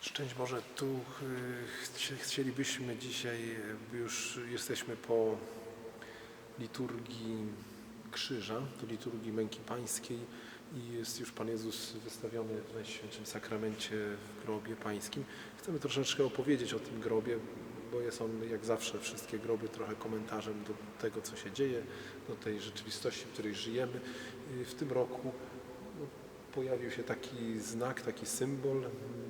Szczęść Boże, tu y, chci- chcielibyśmy dzisiaj, y, już jesteśmy po liturgii krzyża, to liturgii męki pańskiej i jest już Pan Jezus wystawiony w Najświętszym Sakramencie w grobie pańskim. Chcemy troszeczkę opowiedzieć o tym grobie, bo jest on jak zawsze, wszystkie groby trochę komentarzem do tego, co się dzieje, do tej rzeczywistości, w której żyjemy. Y, W tym roku pojawił się taki znak, taki symbol.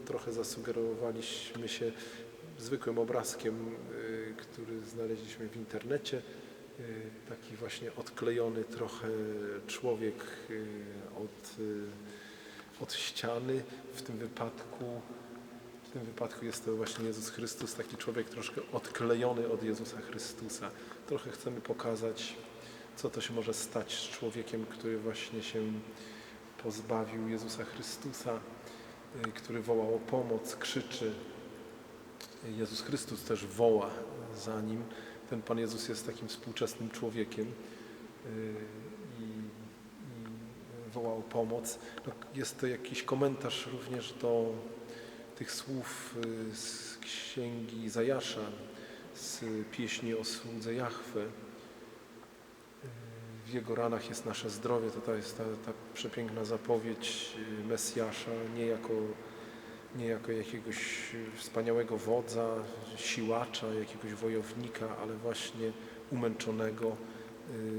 Trochę zasugerowaliśmy się zwykłym obrazkiem, y, który znaleźliśmy w internecie. Y, Taki właśnie odklejony trochę człowiek y, od, od ściany. W tym wypadku w tym wypadku jest to właśnie Jezus Chrystus, taki człowiek troszkę odklejony od Jezusa Chrystusa. Trochę chcemy pokazać, co to się może stać z człowiekiem, który właśnie się pozbawił Jezusa Chrystusa, y, który woła o pomoc, krzyczy. Jezus Chrystus też woła za nim. Ten Pan Jezus jest takim współczesnym człowiekiem y, i, i woła o pomoc. No, jest to jakiś komentarz również do tych słów y, z księgi Izajasza, z pieśni o słudze Jahwe. W Jego ranach jest nasze zdrowie. To, to jest ta, ta przepiękna zapowiedź Mesjasza, nie jako, nie jako jakiegoś wspaniałego wodza, siłacza, jakiegoś wojownika, ale właśnie umęczonego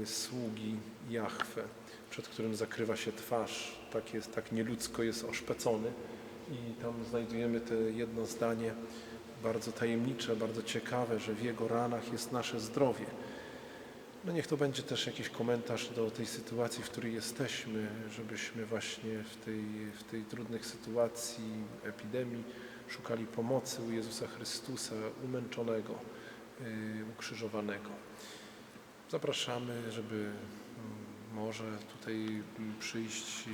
y, sługi Jahwe, przed którym zakrywa się twarz. Tak, jest, tak nieludzko jest oszpecony. I tam znajdujemy to jedno zdanie bardzo tajemnicze, bardzo ciekawe, że w Jego ranach jest nasze zdrowie. No niech to będzie też jakiś komentarz do tej sytuacji, w której jesteśmy, żebyśmy właśnie w tej, w tej trudnych sytuacji epidemii szukali pomocy u Jezusa Chrystusa, umęczonego, yy, ukrzyżowanego. Zapraszamy, żeby mm, może tutaj przyjść i,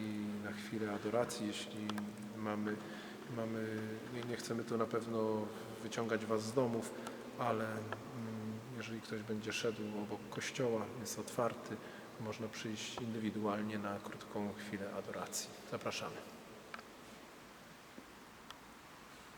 i na chwilę adoracji, jeśli mamy, mamy nie, nie chcemy tu na pewno wyciągać Was z domów, ale jeżeli ktoś będzie szedł obok kościoła, jest otwarty, można przyjść indywidualnie na krótką chwilę adoracji. Zapraszamy.